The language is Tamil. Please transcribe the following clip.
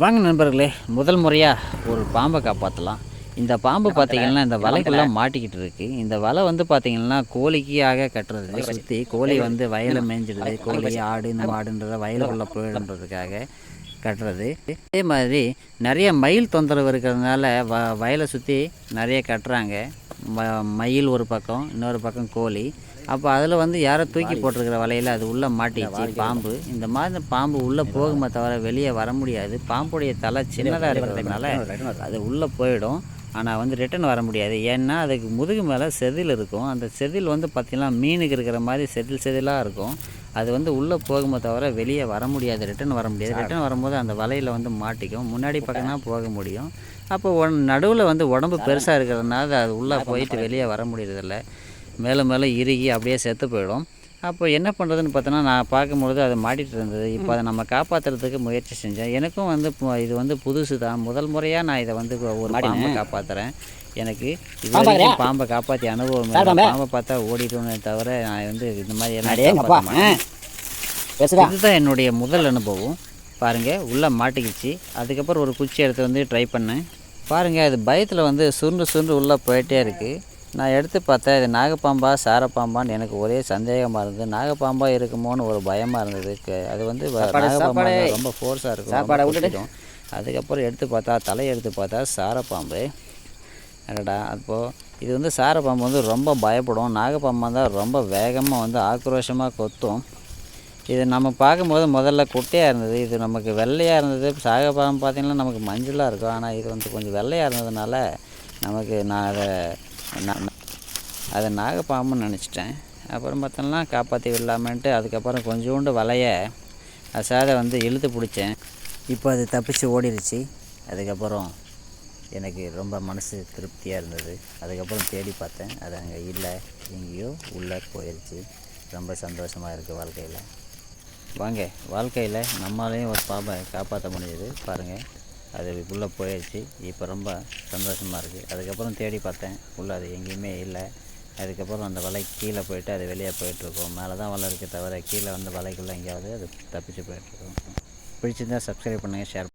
வாங்க நண்பர்களே முதல் முறையாக ஒரு பாம்பை காப்பாற்றலாம் இந்த பாம்பு பார்த்தீங்கன்னா இந்த வலைக்குள்ளே மாட்டிக்கிட்டு இருக்கு. இந்த வலை வந்து பார்த்தீங்கன்னா கோழிக்காக கட்டுறது சுற்றி கோழி வந்து வயலை மேய்ஞ்சிடுது கோழி ஆடு இந்த மாடுன்றத வயலுக்குள்ளே போயிடுன்றதுக்காக கட்டுறது. அதே மாதிரி நிறைய மயில் தொந்தரவு இருக்கிறதுனால வ வயலை சுற்றி நிறைய கட்டுறாங்க. மயில் ஒரு பக்கம் இன்னொரு பக்கம் கோழி. அப்போ அதில் வந்து யாரோ தூக்கி போட்டிருக்கிற வலையில் அது உள்ளே மாட்டிச்சு பாம்பு. இந்த மாதிரி பாம்பு உள்ளே போகுமே தவிர வெளியே வர முடியாது. பாம்புடைய தலை சின்னதாக இருக்கிறதுனால அது உள்ளே போயிடும். ஆனால் வந்து ரிட்டர்ன் வர முடியாது. ஏன்னா அதுக்கு முதுகு மேலே செதில் இருக்கும். அந்த செதில் வந்து பார்த்திங்கன்னா மீனுக்கு இருக்கிற மாதிரி செதில் செதிலாக இருக்கும். அது வந்து உள்ளே போகுமே தவிர வெளியே வர முடியாது. ரிட்டர்ன் வர முடியாது. ரிட்டர்ன் வரும்போது அந்த வலையில் வந்து மாட்டிக்கும். முன்னாடி பக்கம் தான் போக முடியும். அப்போ ஒன் நடுவில் வந்து உடம்பு பெருசாக இருக்கிறதுனால அது உள்ளே போயிட்டு வெளியே வர முடியறதில்ல. மேலே மேலே இறுகி அப்படியே செத்து போயிடும். அப்போ என்ன பண்ணுறதுன்னு பார்த்தோன்னா நான் பார்க்கும்பொழுது அது மாட்டிகிட்டு இருந்தது. இப்போ அதை நம்ம காப்பாற்றுறதுக்கு முயற்சி செஞ்சேன். எனக்கும் வந்து இது வந்து புதுசு தான். முதல் முறையாக நான் இதை வந்து ஒரு பாம்பை காப்பாற்றுறேன் எனக்கு இது வரைக்கும் பாம்பை காப்பாற்றி அனுபவம். பாம்பை பார்த்தா ஓடிடும்னே தவிர நான் வந்து இந்த மாதிரி இதுதான் என்னுடைய முதல் அனுபவம். பாருங்கள் உள்ளே மாட்டிக்கிச்சு. அதுக்கப்புறம் ஒரு குச்சி எடுத்து வந்து ட்ரை பண்ணேன். பாருங்கள் அது பயத்தில் வந்து சுருண்டு சுருண்டு உள்ளே போயிட்டே இருக்குது நான் எடுத்து பார்த்தேன் இது நாகப்பாம்பா சாரப்பாம்பான்னு எனக்கு ஒரே சந்தேகமாக இருந்தது. நாகப்பாம்பா இருக்குமோன்னு ஒரு பயமாக இருந்தது. அது வந்து நாகப்பாம்பா ரொம்ப ஃபோர்ஸாக இருக்கும். சாப்பாடை ரொம்ப விட்டுடு. கொத்திடும். அதுக்கப்புறம் எடுத்து பார்த்தா தலையை எடுத்து பார்த்தா சாரப்பாம்பு. அடடா அப்போது இது வந்து சாரப்பாம்பு வந்து ரொம்ப பயப்படும். நாகப்பாம்பா தான் ரொம்ப வேகமாக வந்து ஆக்ரோஷமாக கொத்தும். இது நம்ம பார்க்கும்போது முதல்ல குட்டையாக இருந்தது. இது நமக்கு வெள்ளையாக இருந்தது. சாகப்பாம்பு பார்த்திங்கன்னா நமக்கு மஞ்சளாக இருக்கும். ஆனால் இது வந்து கொஞ்சம் வெள்ளையாக இருந்ததுனால நமக்கு நான் அதை அதை நாகப்பாம்புன்னு நினச்சிட்டேன். அப்புறம் பார்த்தோம்னா காப்பாற்றி விடலாமன்ட்டு அதுக்கப்புறம் கொஞ்சோண்டு வலைய அசாத வந்து இழுத்து பிடிச்சேன். இப்போ அது தப்பிச்சு ஓடிடுச்சு அதுக்கப்புறம் எனக்கு ரொம்ப மனசு திருப்தியாக இருந்தது. அதுக்கப்புறம் தேடி பார்த்தேன். அது அங்கே இல்லை. எங்கேயோ உள்ளே போயிடுச்சு ரொம்ப சந்தோஷமாக இருக்குது வாழ்க்கையில். வாங்க வாழ்க்கையில் நம்மளாலையும் ஒரு பாம்பை காப்பாற்ற முடியுது. பாருங்கள் அது உள்ளே போயிடுச்சு. இப்போ ரொம்ப சந்தோஷமாக இருக்குது அதுக்கப்புறம் தேடி பார்த்தேன். உள்ளே அது எங்கேயுமே இல்லை. அதுக்கப்புறம் அந்த வலை கீழே போயிட்டு அது வெளியே போயிட்டுருக்கோம். மேலே தான் வலை இருக்குது தவிர கீழே வந்து வலைக்குள்ளே எங்கேயாவது அது தப்பிச்சு போயிட்டுருக்கோம். பிடிச்சிருந்தால் சப்ஸ்கிரைப் பண்ணுங்கள் ஷேர்